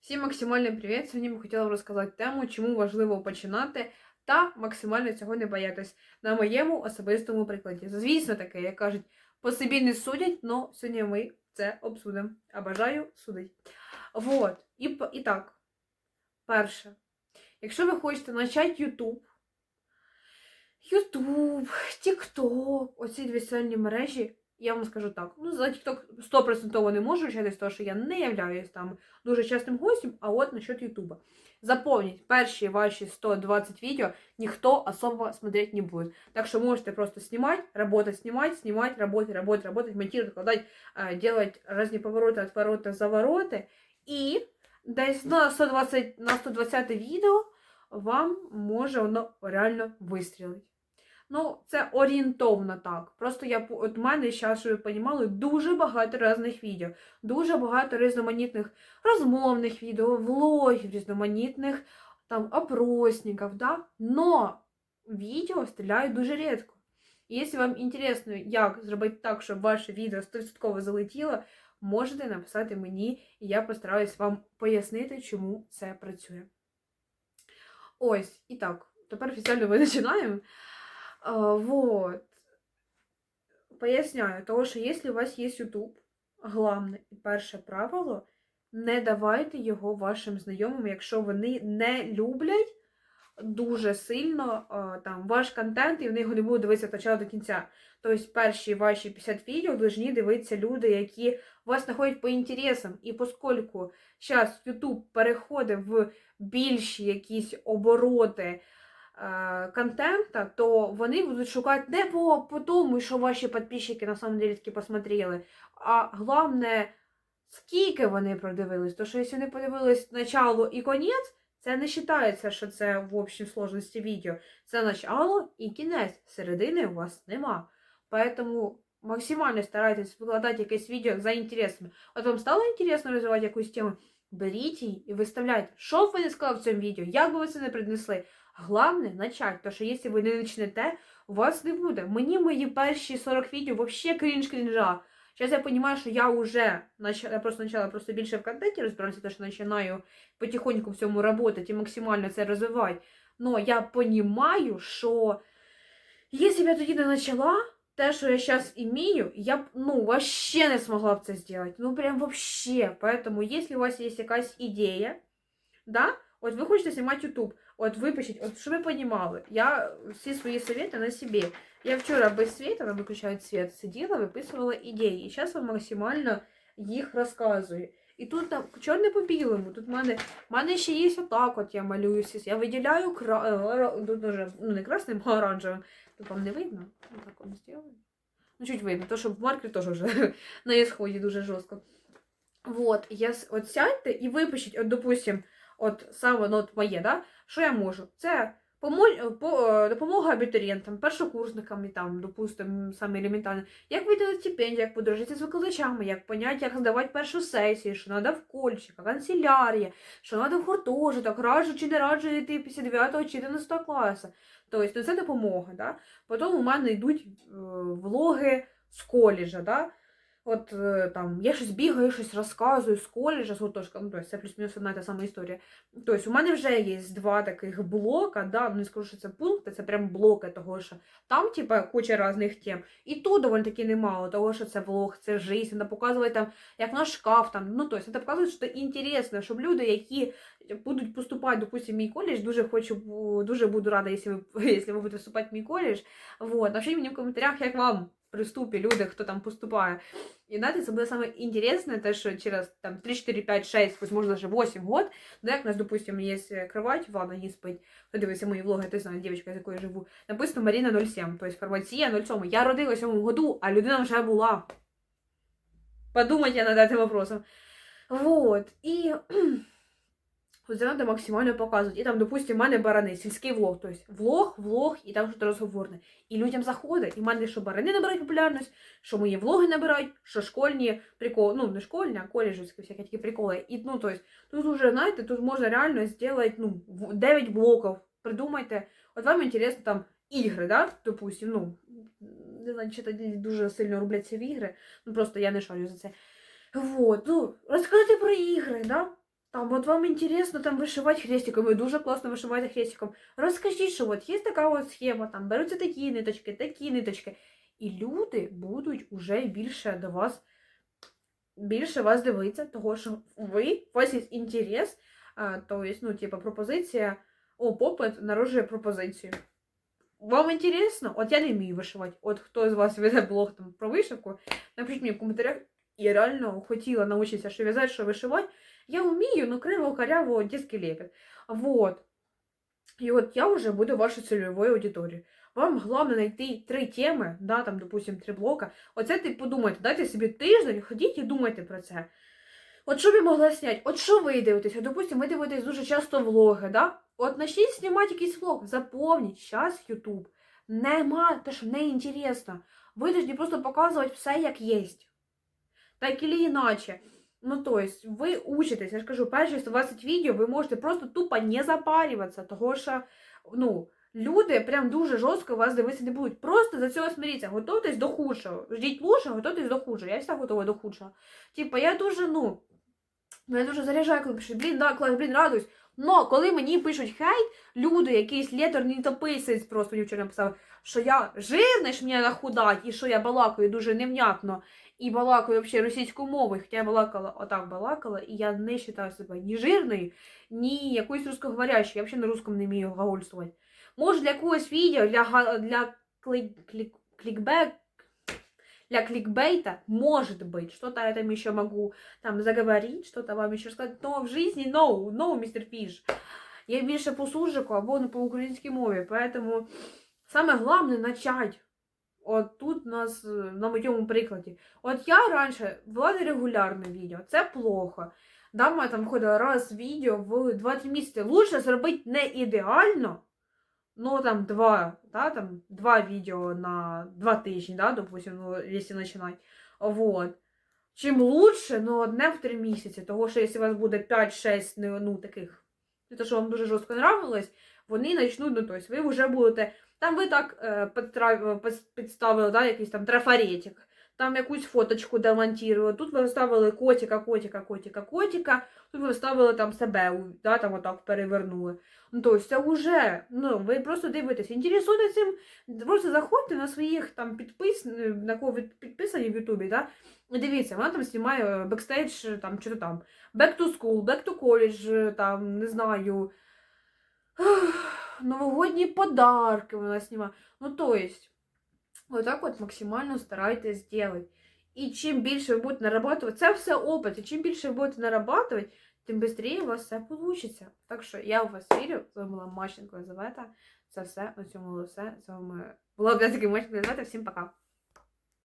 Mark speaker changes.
Speaker 1: Всім максимальний привіт! Сьогодні ми хотіла розказати тему, чому важливо починати та максимально цього не боятись на моєму особистому прикладі. Звісно, таке, як кажуть, по собі не судять, але сьогодні ми це обсудимо. А бажаю судить. Вот. І, і так, перше, якщо ви хочете почати YouTube, YouTube, TikTok, оці дві соціальні мережі, я вам скажу так. Ну, за TikTok 100% не можу через те, що я не являюсь там дуже частим гостем, а от насчет Ютуба. Запомніть, перші ваші 120 відео ніхто особо смотреть не буде. Так що можете просто снимать, работать, снимать, снимать, работать, работать, работать, монтировать, вкладать, э, делать разные повороты, отвороты, завороты. І десь на 120, на 120 відео вам може воно реально вистрілити. Ну, це орієнтовно так. Просто я от мене зараз, щоб ви розуміли, дуже багато різних відео, дуже багато різноманітних розмовних відео, влогів, різноманітних там опросників, да? но відео стріляють дуже рідко. І якщо вам інтересно, як зробити так, щоб ваше відео 100% залетіло, можете написати мені, і я постараюсь вам пояснити, чому це працює. Ось, і так, тепер офіційно ми починаємо. Вот. Поясняю, того, що якщо у вас є YouTube, головне і перше правило, не давайте його вашим знайомим, якщо вони не люблять дуже сильно там, ваш контент, і вони його не будуть дивитися від початку до кінця. Тобто перші ваші 50 відео повинні дивитися люди, які вас знаходять по інтересам. І оскільки зараз YouTube переходить в більші якісь обороти контента, то вони будуть шукати не по, по тому, що ваші підписчики на самом деле таки посмотрели, а головне, скільки вони продивились. То що якщо вони подивились начало і конець, це не вважається, що це в общій сложності відео. Це начало і кінець. Середини у вас нема. Поэтому максимально старайтесь викладати якесь відео за інтересами. От вам стало інтересно розвивати якусь тему? Беріть її і виставляйте. Що б ви не сказали в цьому відео, як би ви це не принесли. Головне начать, тому що якщо ви не почнете, у вас не буде. Мені мої перші 40 відео вообще крінж крінжа. Зараз я розумію, що я вже начала, я просто почала просто більше в контенті розбиратися, тому що починаю потихоньку в цьому працювати максимально це розвивати. Но я розумію, що якщо б я тоді не почала, те, що я зараз імею, я ну, вообще не змогла б це зробити. Ну, прям вообще. Поэтому, если у вас є якась ідея, да, от ви хочете знімати YouTube, от випишіть, от щоб ви розуміли, я всі свої совети на собі. Я вчора без света, там виключають світ, сиділа, виписувала ідеї. І зараз вам максимально їх розказую. І тут там чорне по білому. Тут в мене, в мене ще є отак, от я малююся. Я виділяю кра... е, тут уже, ну, не красним, а оранжевим. Тут вам не видно? Ну, так вам зробили. Ну, чуть видно, то що маркер теж вже на ісході дуже жорстко. Вот, я от сядьте і випишіть, от, допустим, от саме ну, от моє, да? що я можу? Це по, е, допомога абітурієнтам, першокурсникам там, допустим, саме елементарно. Як вийти на стипендію, як подорожити з викладачами, як поняти, як здавати першу сесію, що треба в кольчика, канцелярія, що треба в гуртожиток, раджу чи не раджу йти після 9 чи 11 класу. Тобто, ну, це допомога. Да? Потім у мене йдуть е, влоги з коледжа. Да? От е, там я щось бігаю, щось розказую з коледжа, з гуртожка, ну, тобто це плюс-мінус одна і та сама історія. Тобто у мене вже є два таких блока, да, ну, не скажу, що це пункти, це прям блоки того, що там, типа, куча різних тем. І тут доволі таки немало, того, що це влог, це жизнь, вона показує там, як наш шкаф, там, ну, тобто, це показує, що інтересно, щоб люди, які будуть поступати, допустим, в мій коледж, дуже хочу, дуже буду рада, якщо ви, якщо ви будете вступати в мій коледж, вот, напишіть мені в коментарях, як вам при вступі люди, хто там поступає. І знаєте, це буде саме інтересне, те, що через там 3, 4, 5, 6, возможно, даже 8 год, да, як у нас, допустим, є кровать, ванна не спить, хто дивиться мої влоги, ти знаєш, дівчинка, з якою я живу, написано Маріна 07, тобто фармація 07. Я родилася в цьому году, а людина вже була. Подумайте над этим вопросом. Вот. І Треба максимально показувати. І там, допустим, в мене барани, сільський влог, тобто влог, влог і там щось розговорне. І людям заходить. І в мене що барани набирають популярність, що мої влоги набирають, що школьні приколи, ну не школьні, а коледжівські всякі такі приколи. І ну, тобто, тут уже, знаєте, тут можна реально зробити ну, 9 блоків. Придумайте. От вам інтересно там ігри, да? допустим, ну, не знаю, чи тоді дуже сильно рубляться в ігри, ну просто я не шарю за це. Вот, ну, розказати про ігри, да? Там от вам інтересно там вишивати хрестиком, ви дуже класно вишиваєте хрестиком. Розкажіть, що от є така от схема, там беруться такі ниточки, такі ниточки. І люди будуть уже більше до вас, більше вас дивитися, того що ви, у вас є інтерес, то є, ну, типа, пропозиція, о, попит народжує пропозицію. Вам інтересно? От я не вмію вишивати. От хто з вас веде блог там про вишивку, напишіть мені в коментарях. Я реально хотіла навчитися, що в'язати, що вишивати. Я вмію, ну криво, коряво, дітський лепет. Вот. І от я вже буду вашою цільовою аудиторією. Вам головне знайти три теми, да, там, допустим, три блока. Оце ти подумайте, дайте собі тиждень, ходіть і думайте про це. От що я могла зняти? От що ви дивитесь? От, допустим, ви дивитесь дуже часто влоги, да? От почніть знімати якийсь влог. Запомніть, зараз YouTube нема, те, що не інтересно. Ви повинні просто показувати все, як є. Так или іначе. Ну, то есть, ви учитесь, я ж кажу, перші 120 відео ви можете просто тупо не запарюватися, того що, ну, люди прям дуже жорстко вас дивитися не будуть. Просто за цього смиріться, готуйтесь до худшого. Ждіть лучше, готуйтесь до худшого. Я всегда готова до худшого. Типа, я дуже, ну, мене дуже заряджає, коли пишуть, блін, да, клас, блін, радуюсь. Но коли мені пишуть хейт, люди, якийсь літерний тописець просто мені вчора написав, що я жирний, що мені нахудать, і що я балакаю дуже невнятно, і балакаю взагалі російською мовою, хоча я балакала, отак балакала, і я не вважаю себе ні жирною, ні якоюсь русскоговорящою, я взагалі на русском не вмію глагольствувати. Може, для якогось відео, для, для клик, клик, кликбек, для кликбейта, может быть, что-то я там еще могу там заговорить, что-то вам еще сказать, но в жизни no, no, мистер Фіш. Я більше по суржику або не по українській мові, поэтому саме головне начать. От тут нас на моєму прикладі. От я раніше була нерегулярне відео, це плохо. Да, там виходило раз відео в 2-3 місяці. Лучше зробити не ідеально, ну там два, да, там два відео на два тижні, да, допустим, ну, якщо начинать, Вот. Чим лучше, ну одне в три місяці. тому що якщо у вас буде 5-6 ну, ну, таких, те, що вам дуже жорстко нравилось, вони почнуть, ну, тобто ви вже будете. Там ви так е, підтра- підставили да, якийсь там трафаретик, там якусь фоточку демонтували, тут ви вставили котика, котика, котика, котика, тут ви вставили там себе, да, там отак перевернули. Ну, тобто це вже, ну, ви просто дивитесь, інтересуєтесь цим, просто заходьте на своїх там підпис, на кого ви підписані в Ютубі, да, дивіться, вона там знімає бекстейдж, там, що то там, back to school, back to college, там, не знаю, новогодні подарки вона знімає. Ну, то вот так от максимально старайтесь делать. І чим більше ви будете нарабатувати, це все опит, і чим більше ви будете нарабатувати, тим швидше у вас все вийде. Так що я у вас вірю. З вами була Мащенко Єлизавета. Це все. На цьому було все. З вами була Бляцька Мащенко Єлизавета. Всім пока.